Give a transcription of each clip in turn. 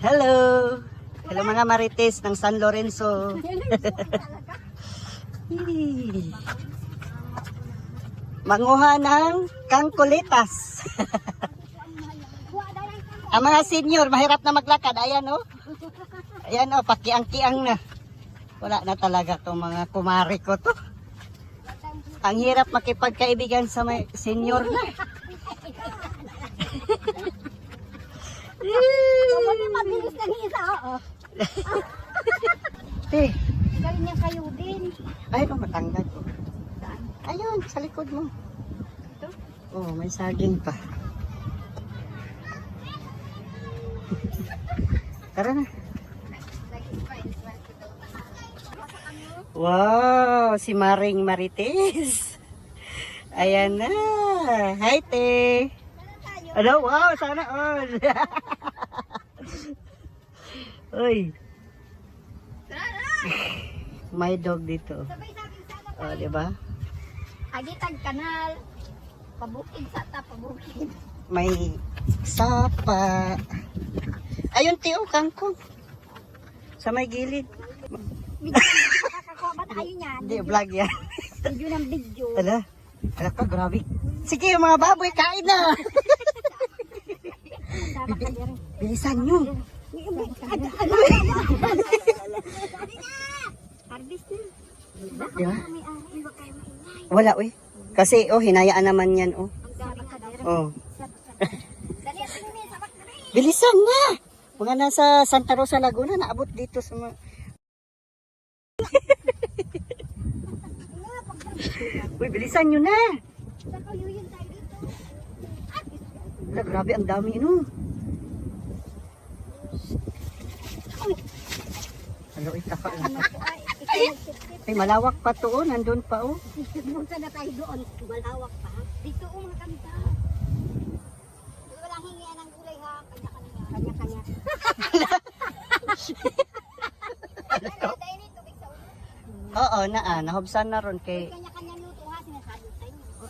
Hello! Hello mga marites ng San Lorenzo. Manguha ng kangkulitas. Ang mga senior, mahirap na maglakad. Ayan o. Oh. Ayan o, oh, pakiang-kiang na. Wala na talaga itong mga kumari ko to. Ang hirap makipagkaibigan sa may senior na. Mabilis ng isa, oo. Te, Galing niya kayo din. ay no, matanggal ko. Ayun, sa likod mo. Oh, may saging pa. Tara na. Wow, si Maring Marites. Ayan na. Hi, te. Ano? Wow, sana all. Uy. May dog dito. Sana. Oh, di ba? Agitag kanal. Pabukid sa ta, pabukid. May sapa. Ayun, tiyo, kangkong. Sa may gilid. Kakakuha ba tayo niyan? Hindi, vlog yan. Video ng video. Ala, ala ka, grabe. Sige, mga baboy, kain na. Ka din. Bilisan nyo. Harvest na. Baka Di ba? may ari, baka kayo maingay. Wala, uy. Kasi, oh, hinayaan naman yan, oh. Oh. Bilisan na. Mga nasa Santa Rosa, Laguna, naabot dito sa mga... Uy, bilisan nyo na. Saka yun tayo dito. Ala, grabe, ang dami, no. Ano, itaka. Ano ikaw. Ay, malawak pa to, oh. Nandun pa, oh. Punta na tayo doon. Malawak pa. Dito oh, mga kanta. Walang hingian ng gulay ha. Kanya-kanya. Kanya-kanya. Dahil ni tubig sa ulo. Oo, na, ah. Nahubsan na ron kay... Kanya-kanya luto ha. Sinasabi sa inyo. Oh,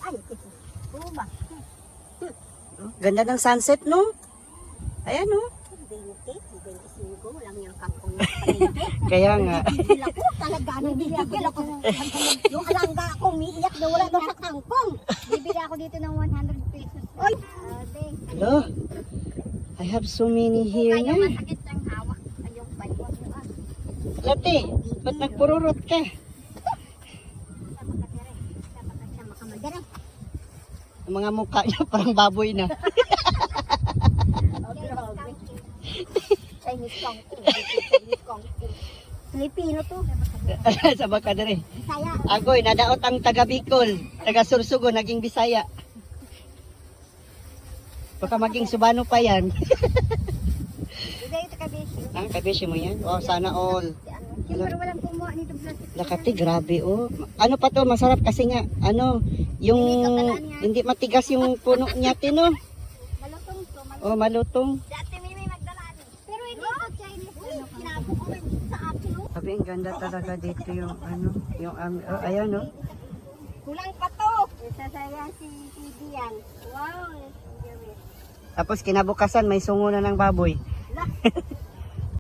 Ay, ba? Oh, Ganda ng sunset, no? Ayan, oh. 20, 25 lang yung kangkong. Kaya nga. Bibili ako, talaga nang bibili ako. Yung alangga ako, umiiyak na wala daw sa kangkong. Bibili ako dito ng 100 pesos. Oy! Hello. I have so many here na. masakit ang hawak. Ayaw ba yun? Lati, ba't nagpururot ka? Ang mga mukha niya parang baboy na. Filipino to. sa baka dere. Bisaya. Agoy, nadaot ang taga Bicol, taga Sursugo, naging Bisaya. Baka maging Subano pa yan. Ida ito kabeshi. Ang kabeshi mo yan? Wow, sana all. Siyempre walang kumuha nito plastic. Lakati, grabe oh. Ano pa to, masarap kasi nga, ano, yung hindi matigas yung puno niya, tino. Malutong to. malutong. Oh, malutong. Dati may may magdala ano. Pero hindi ito Chinese. Uy, kinabo ko rin sa akin. oh. Sabi, ang ganda talaga dito yung, ano, yung, um, oh, ayan oh. Kulang pa to. Sasaya si yan. Wow. Tapos kinabukasan, may sungo na ng baboy.